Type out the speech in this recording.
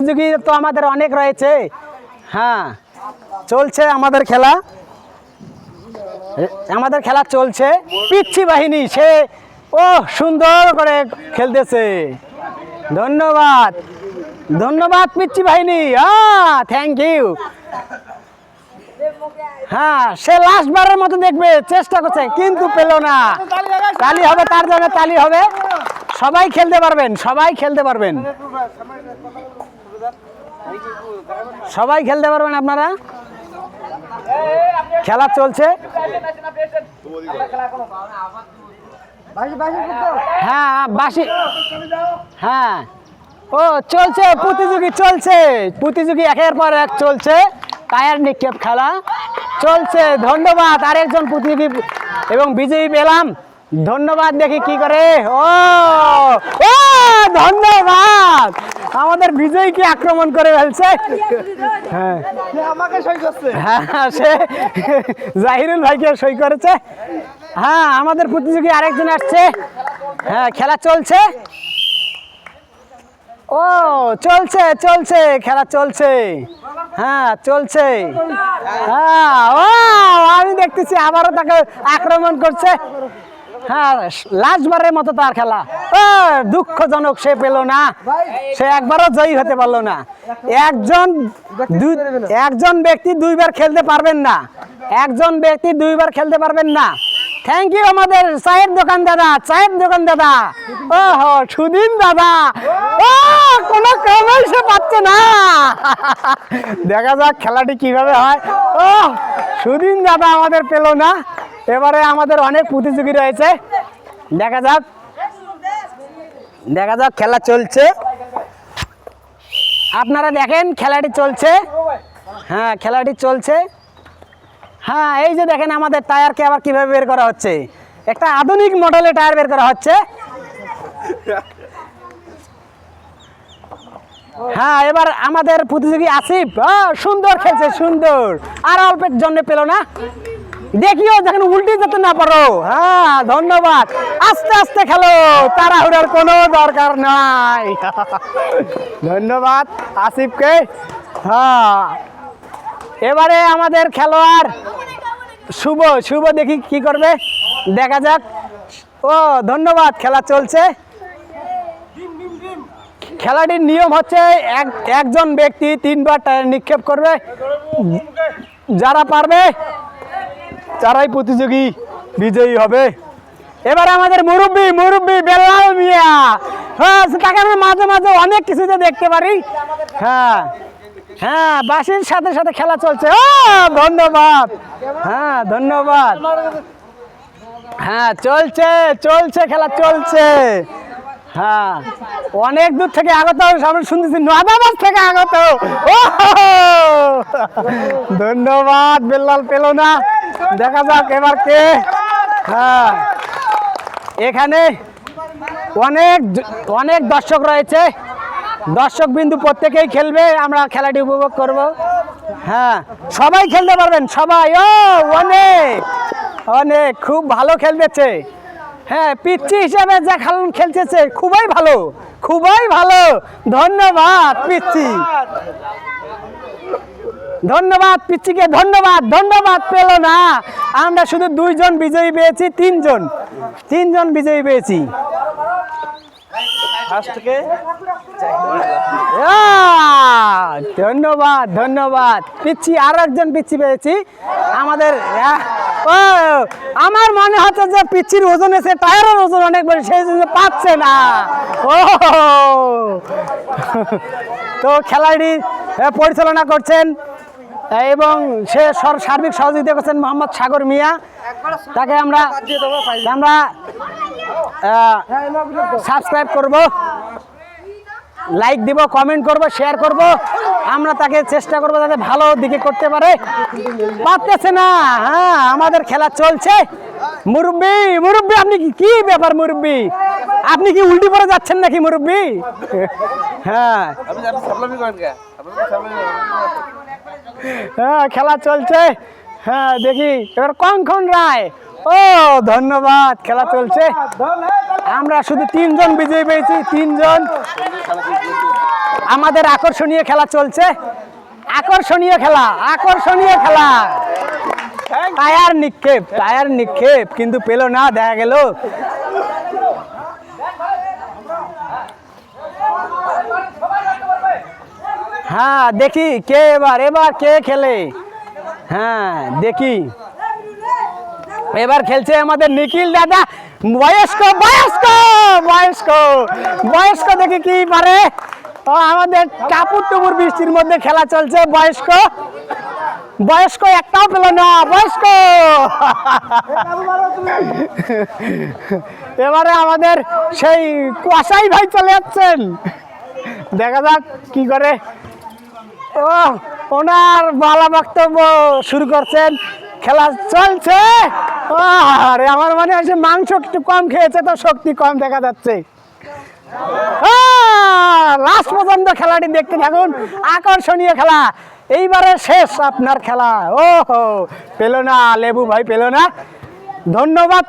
প্রতিযোগী তো আমাদের অনেক রয়েছে। হ্যাঁ চলছে আমাদের খেলা। আমাদের খেলা চলছে। পিচ্ছি বাহিনী, সে, ও, সুন্দর করে খেলতেছে। ধন্যবাদ। ধন্যবাদ পিচ্ছি বাহিনী। হ্যাঁ থ্যাংক ইউ হ্যাঁ সে লাস্ট বারের মতো দেখবে, চেষ্টা করছে, কিন্তু পেল না। তালি হবে, তার জন্য তালি হবে। সবাই খেলতে পারবেন, সবাই খেলতে পারবেন। সবাই খেলতে পারবেন আপনারা? খেলা চলছে। হ্যাঁ বাসি হ্যাঁ। ও, চলছে, প্রতিযোগী চলছে। প্রতিযোগী একের পর এক চলছে। টায়ার নিক্ষেপ খেলা চলছে। ধন্যবাদ, আরেকজন প্রতিযোগী এবং বিজয়ী পেলাম। ধন্যবাদ দেখি কি করে। ও ধন্যবাদ। আমাদের বিজয়ীকে আক্রমণ করে ফেলছে? হ্যাঁ। আমাকে সই করছে। হ্যাঁ সে জাহিরুল ভাইকে সই করেছে। হ্যাঁ আমাদের প্রতিযোগী আরেকজন আসছে। হ্যাঁ খেলা চলছে। ও চলছে চলছে খেলা চলছে। হ্যাঁ চলছে। হ্যাঁ ও আমি দেখতেছি আবারও তাকে আক্রমণ করছে। হ্যাঁ লাস্ট বারের মতো তার খেলা। দুঃখজনক সে পেল না। সে একবারও জয়ী হতে পারল না। একজন একজন ব্যক্তি দুইবার খেলতে পারবেন না। একজন ব্যক্তি দুইবার খেলতে পারবেন না। থ্যাংক ইউ আমাদের চায়ের দোকান দাদা চায়ের দোকান দাদা। ও হো সুদিন দাদা। ও কোনো ক্রমেই সে পাচ্ছে না। দেখা যাক খেলাটি কীভাবে হয়। ও সুদিন দাদা আমাদের পেল না। এবারে আমাদের অনেক প্রতিযোগী রয়েছে। দেখা যাক। দেখা যাক খেলা চলছে। আপনারা দেখেন খেলাটি চলছে। হ্যাঁ খেলাটি চলছে। হ্যাঁ এই যে দেখেন আমাদের টায়ারকে আবার কীভাবে বের করা হচ্ছে। একটা আধুনিক মডেলে টায়ার বের করা হচ্ছে। হ্যাঁ এবার আমাদের প্রতিযোগী আসিফ। সুন্দর খেলছে, সুন্দর। আর অল্পের জন্য পেল না। দেখিও যখন উল্টে যেতে না পারো। হ্যাঁ ধন্যবাদ। আস্তে আস্তে খেলো। তাড়াহুড়ার কোনো দরকার নাই। ধন্যবাদ, আসিফকে। হ্যাঁ। এবারে আমাদের খেলোয়াড় শুভ শুভ দেখি কি করবে। দেখা যাক। ও, ধন্যবাদ, খেলা চলছে। খেলাটির নিয়ম হচ্ছে এক, একজন ব্যক্তি তিনবার নিক্ষেপ করবে। যারা পারবে তারাই প্রতিযোগী বিজয়ী হবে। এবার আমাদের মুরব্বী মুরব্বী বেলাল মিয়া। হ্যাঁ তাকে আমরা মাঝে মাঝে অনেক কিছুতে দেখতে পারি। হ্যাঁ হ্যাঁ বাসির সাথে সাথে খেলা চলছে। ও, ধন্যবাদ। হ্যাঁ ধন্যবাদ। হ্যাঁ চলছে চলছে, খেলা চলছে। হ্যাঁ অনেক দূর থেকে আগত, আমরা শুনতেছি নদাবাদ থেকে আগত। ও ধন্যবাদ বেল্লাল পেল না। দেখা যাক এবার কে? হ্যাঁ। এখানে অনেক অনেক দর্শক রয়েছে। দর্শক বিন্দু প্রত্যেকেই খেলবে, আমরা খেলাটি উপভোগ করব। হ্যাঁ। সবাই খেলতে পারবেন, সবাই। ও, অনেক অনেক, খুব ভালো খেলতেছে। হ্যাঁ পিচ্ছি হিসাবে যা খেলুন খেলতেছে, খুবই ভালো খুবই ভালো। ধন্যবাদ পিচ্ছি ধন্যবাদ পিচ্ছিকে ধন্যবাদ ধন্যবাদ পেল না। আমরা শুধু দুইজন বিজয়ী পেয়েছি তিনজন। তিনজন বিজয়ী পেয়েছি। ধন্যবাদ ধন্যবাদ। পিচ্ছি আর একজন পিচ্ছি পেয়েছি। আমাদের ও আমার মনে হচ্ছে যে পিচ্ছির ওজন এসে টায়ারের ওজন অনেক বেশি সেই জন্য পাচ্ছে না। ও তো আহ, পরিচালনা করছেন এবং সে সর- সার্বিক সহযোগিতা করছেন মোহাম্মদ সাগর মিয়া। তাকে আমরা আমরা সাবস্ক্রাইব করব। লাইক দিব কমেন্ট করব শেয়ার করব। আমরা তাকে চেষ্টা করব যাতে ভালো দিকে করতে পারে। পারতেছে না। হ্যাঁ আমাদের খেলা চলছে। মুরব্বি মুরব্বি, আপনি কি ব্যাপার মুরব্বি? আপনি কি উল্টি পড়ে যাচ্ছেন নাকি মুরব্বি? হ্যাঁ। হ্যাঁ খেলা চলছে। হ্যাঁ দেখি, এবার কঙ্কন রায়। ও, ধন্যবাদ, খেলা চলছে। আমরা শুধু তিনজন বিজয়ী পেয়েছি, তিনজন। আমাদের আকর্ষণীয় খেলা চলছে। আকর্ষণীয় খেলা আকর্ষণীয় খেলা। টায়ার নিক্ষেপ টায়ার নিক্ষেপ, কিন্তু পেল না, দেখা গেল। হ্যাঁ দেখি কে এবার এবার কে খেলে? হ্যাঁ দেখি। এবার খেলছে আমাদের নিখিল দাদা। বয়স্ক বয়স্ক বয়স্ক বয়স্ক দেখি কি পারে। ও, আমাদের টাপুর টুপুর বৃষ্টির মধ্যে খেলা চলছে, বয়স্ক। বয়স্ক একটাও পেল না, বয়স্ক। এবারে আমাদের সেই কুয়াশাই ভাই চলে যাচ্ছেন। দেখা যাক কি করে ও, ওনার বালা বক্তব্য শুরু করছেন। খেলা চলছে। আরে আমার মনে হয় মাংস একটু কম খেয়েছে তো শক্তি কম দেখা যাচ্ছে। লাস্ট পর্যন্ত খেলাটি দেখতে থাকুন। আকর্ষণীয় খেলা। এইবারে শেষ আপনার খেলা। ও হো পেল না, লেবু ভাই পেল না। ধন্যবাদ।